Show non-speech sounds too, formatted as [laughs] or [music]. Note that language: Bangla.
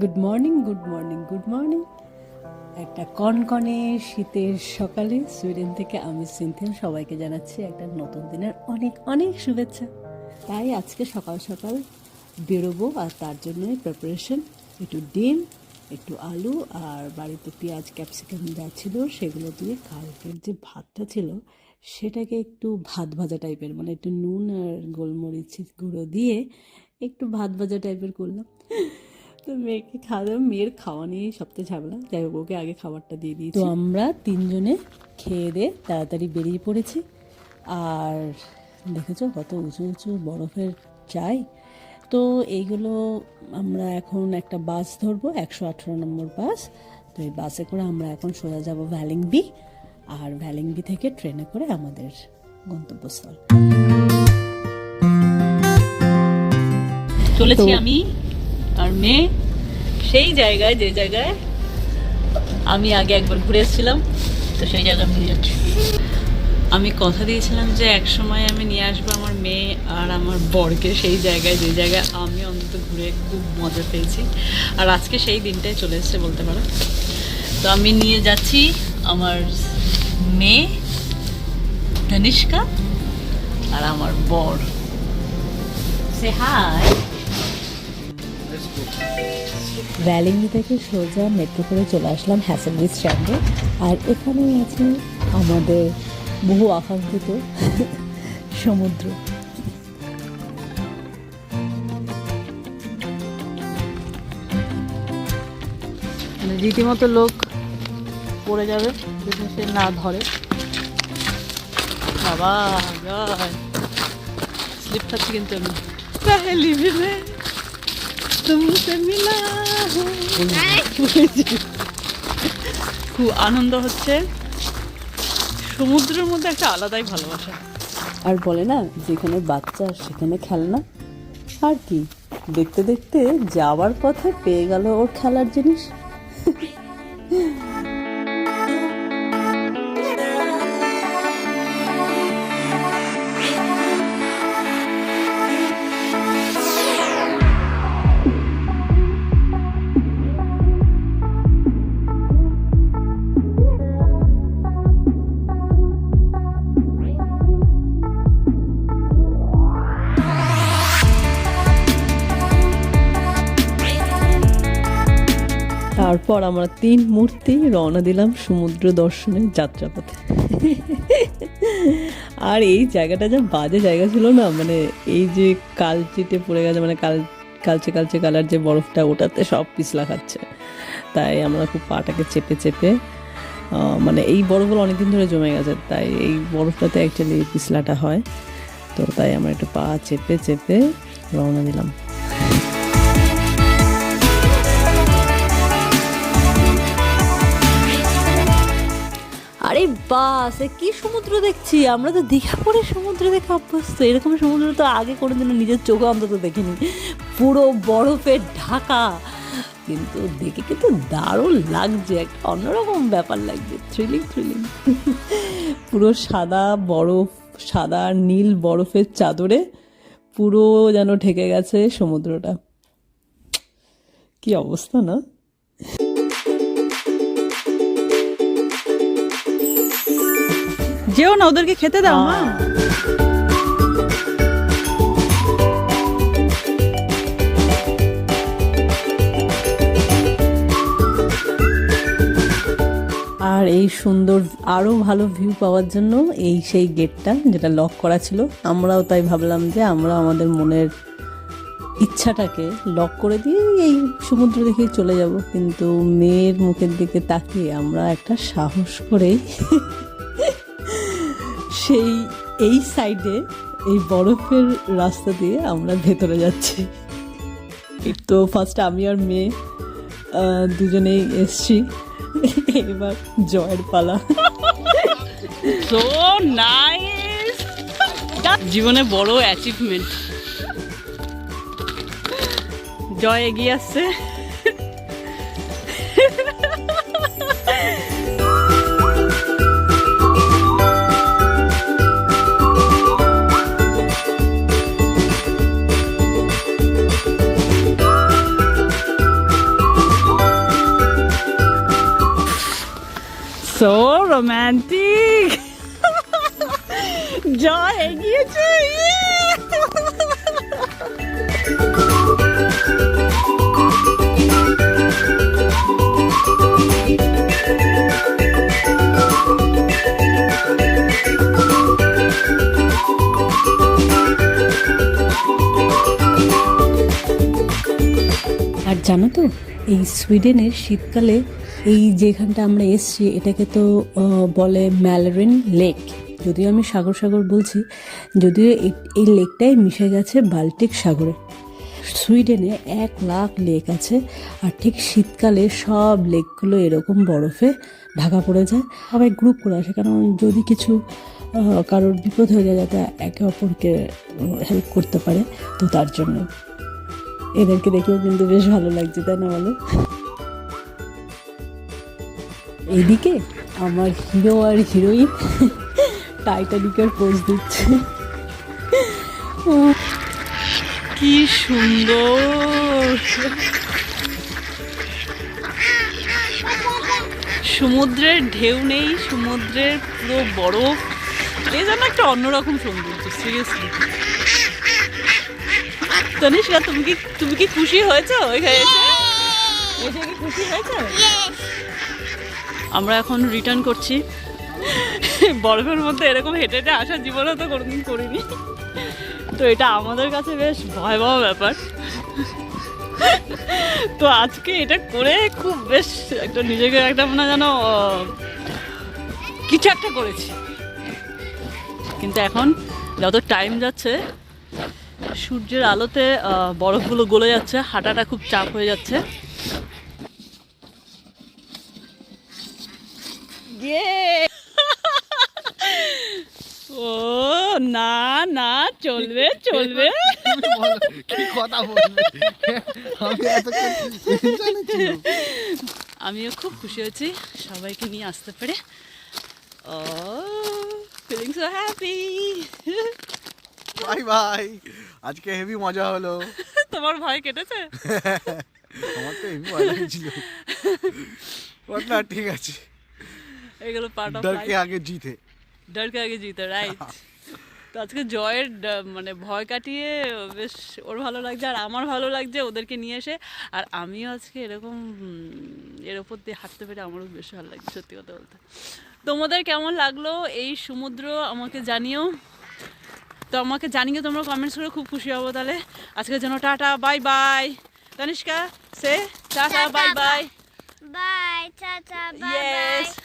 Good morning good morning good morning একটা কনকনে শীতের সকালে সুইডেন থেকে আমি সিনথিয়া সবাইকে জানাচ্ছি একটা নতুন দিনের অনেক অনেক শুভেচ্ছা। তাই আজকে সকাল সকাল বেরোবো আর তার জন্যই প্রিপারেশন একটু ডিম, একটু আলু আর বাড়িতে পেঁয়াজ ক্যাপসিকাম যা ছিল সেগুলো দিয়ে কালকের যে ভাতটা ছিল সেটাকে একটু ভাত ভাজা টাইপের মানে একটু নুন আর গোলমরিচ গুঁড়ো দিয়ে একটু ভাত ভাজা টাইপের করলাম। তো মেয়েকে খাওয়া মেয়ের খাওয়া নিয়ে সবথেকে ঝামেলা। যাই হোক ওকে আগে খাবারটা দিয়ে দিয়েছি। তো আমরা তিনজনে খেয়ে দিয়ে তাড়াতাড়ি বেরিয়ে পড়েছি। আর দেখেছ কত উঁচু উঁচু বরফের চাই? তো এইগুলো আমরা এখন একটা বাস ধরবো একশো আঠেরো নম্বর বাস। তো এই বাসে করে আমরা এখন সোজা যাব ভ্যালিংবি। আর ভ্যালিংবি থেকে ট্রেনে করে আমাদের গন্তব্যস্থল। চলেছি আমি। আর মেয়ে, সেই জায়গায়, যে জায়গায় আমি আগে একবার ঘুরে এসেছিলাম, তো সেই জায়গায় নিয়ে যাচ্ছি। আমি কথা দিয়েছিলাম যে এক সময় আমি নিয়ে আসব আমার মেয়ে আর আমার বরকে সেই জায়গায়, যে জায়গায় আমি অন্তত ঘুরে খুব মজা পেয়েছি। আর আজকে সেই দিনটাই চলে এসেছে বলতে পারো। তো আমি নিয়ে যাচ্ছি আমার মেয়ে, ধনিষ্কা, আর আমার বর। সে হাই ভ্যালেন্ডি থেকে সোজা মেট্রো করে চলে আসলাম হ্যাসেলবি স্ট্যান্ডে আর এখানে আছে আমাদের বহু আকাঙ্ক্ষিত সমুদ্র। মানে রীতিমতো লোক পড়ে যাবে, যদি সে না ধরে। বাবা স্লিপ খাচ্ছি কিন্তু আমি। মিলা খুব আনন্দ হচ্ছে। সমুদ্রের মধ্যে একটা আলাদাই ভালোবাসা। আর বলে না, যেখানে বাচ্চা সেখানে খেলনা। আর কি, দেখতে দেখতে যাওয়ার পথে পেয়ে গেল ওর খেলার জিনিস। তারপর আমরা তিন মূর্তি রওনা দিলাম সমুদ্র দর্শনের যাত্রাপথে। আর এই জায়গাটা যা বাজে জায়গা ছিল না মানে এই যে কালচিটে পড়ে গেছে মানে কাল, কালচে কালচে কালার যে বরফটা, ওটাতে সব পিছলা খাচ্ছে। তাই আমরা খুব পাটাকে চেপে চেপে মানে এই বরফগুলো অনেকদিন ধরে জমে গেছে, তাই এই বরফটাতে অ্যাকচুয়ালি পিছলাটা হয়। তো তাই আমরা একটু পা চেপে চেপে রওনা দিলাম। আরে বাস, এ কি সমুদ্র দেখছি? আমরা তো দীঘা পরে সমুদ্র দেখে অভ্যস্ত। এরকম সমুদ্র তো আগে কোনোদিনও নিজের চোখে অন্তত দেখিনি। পুরো বরফে ঢাকা। কিন্তু দেখে কিন্তু দারুণ লাগছে, একটা অন্যরকম ব্যাপার লাগছে। থ্রিলিং থ্রিলিং পুরো সাদা বরফ, সাদা নীল বরফের চাদরে পুরো যেন ঢেকে গেছে সমুদ্রটা। কি অবস্থা না? যেও না ওদেরকে খেতে দাও মা আর এই সুন্দর আরও ভালো ভিউ পাওয়ার জন্য এই সেই গেটটা যেটা লক করা ছিল আমরাও তাই ভাবলাম যে আমরা আমাদের মনের ইচ্ছাটাকে লক করে দিয়ে এই সমুদ্র দেখে চলে যাব। কিন্তু মেয়ের মুখের দিকে তাকিয়ে আমরা একটা সাহস করেই সেই, এই সাইডে এই বরফের রাস্তা দিয়ে আমরা ভেতরে যাচ্ছি। তো ফার্স্ট আমি আর মেয়ে দুজনেই এসছি। এবার জয়ের পালা। জীবনে বড় অ্যাচিভমেন্ট জয় এগিয়ে আসছে। সো রোম্যান্টিক জয় এগিয়েছে আর জানো তো এই সুইডেনের শীতকালে এই যেখানটা আমরা এসছি, এটাকে তো বলে ম্যালারিন লেক। যদিও আমি সাগর সাগর বলছি, যদিও এই- লেকটাই মিশে গেছে বাল্টিক সাগরে। সুইডেনে এক লাখ লেক আছে, আর ঠিক শীতকালে সব লেকগুলো এরকম বরফে ঢাকা পড়ে যায়। সবাই গ্রুপ করে আসে, কারণ যদি কিছু কারোর বিপদ হয়ে যায়, যাতে একে অপরকে হেল্প করতে পারে, তো তার জন্য। এদেরকে দেখেও কিন্তু বেশ ভালো লাগছে, তাই না বলো? এইদিকে আমার হিরো আর হিরোইন টাইটানিকের পোজ দিচ্ছে। কি সুন্দর। সমুদ্রের ঢেউ নেই, সমুদ্রের পুরো বরফ। এই যেন একটা অন্যরকম সৌন্দর্য সিরিয়াসলি তনিষ্কা, তুমি কি তুমি কি খুশি হয়েছো? এখানে এসে? এসে কি খুশি হয়েছো? আমরা এখন রিটার্ন করছি। বরফের মধ্যে এরকম হেঁটে হেঁটে আসার জীবনে তো কোনোদিন করিনি। তো এটা আমাদের কাছে বেশ ভয়াবহ ব্যাপার। তো আজকে এটা করে খুব বেশ একটা নিজেকে একটা মনে যেন কিছু একটা করেছি। কিন্তু এখন যত টাইম যাচ্ছে, সূর্যের আলোতে বরফগুলো গলে যাচ্ছে, হাঁটাটা খুব চাপ হয়ে যাচ্ছে। Yay! [laughs] ও না না চলবে চলবে। কি কথা বলবে আমি। আমিও খুব খুশি হয়েছি সবাইকে নিয়ে আসতে পেরে। ও feeling so happy bye bye আজকে হেভি মজা হলো। তোমার ভাই কেটেছে? [laughs] আমার তো হেভি লাগছিল। না ঠিক আছে। এগুলো পার্ট অফ ডর লাইফ কে আগে জিতে ডর কে আগে জিতে রাইট তো আজকে জয়ের ড- মানে ভয় কাটিয়ে বেশ ওর ভালো লাগছে আর আমার ভালো লাগছে ওদেরকে নিয়ে এসে। আর আমিও আজকে এরকম এর ওপর দিয়ে হাঁটতে পেরে আমারও বেশ ভালো লাগছে সত্যি কথা বলতে। তোমাদের কেমন লাগল এই সমুদ্র আমাকে জানিও। তো আমাকে জানিয়ে তোমরা কমেন্টস করে খুব খুশি হব তাহলে। আজকের জন্য টাটা বাই বাই তনিষ্কা সে tata bye bye bye tata, bye Yay.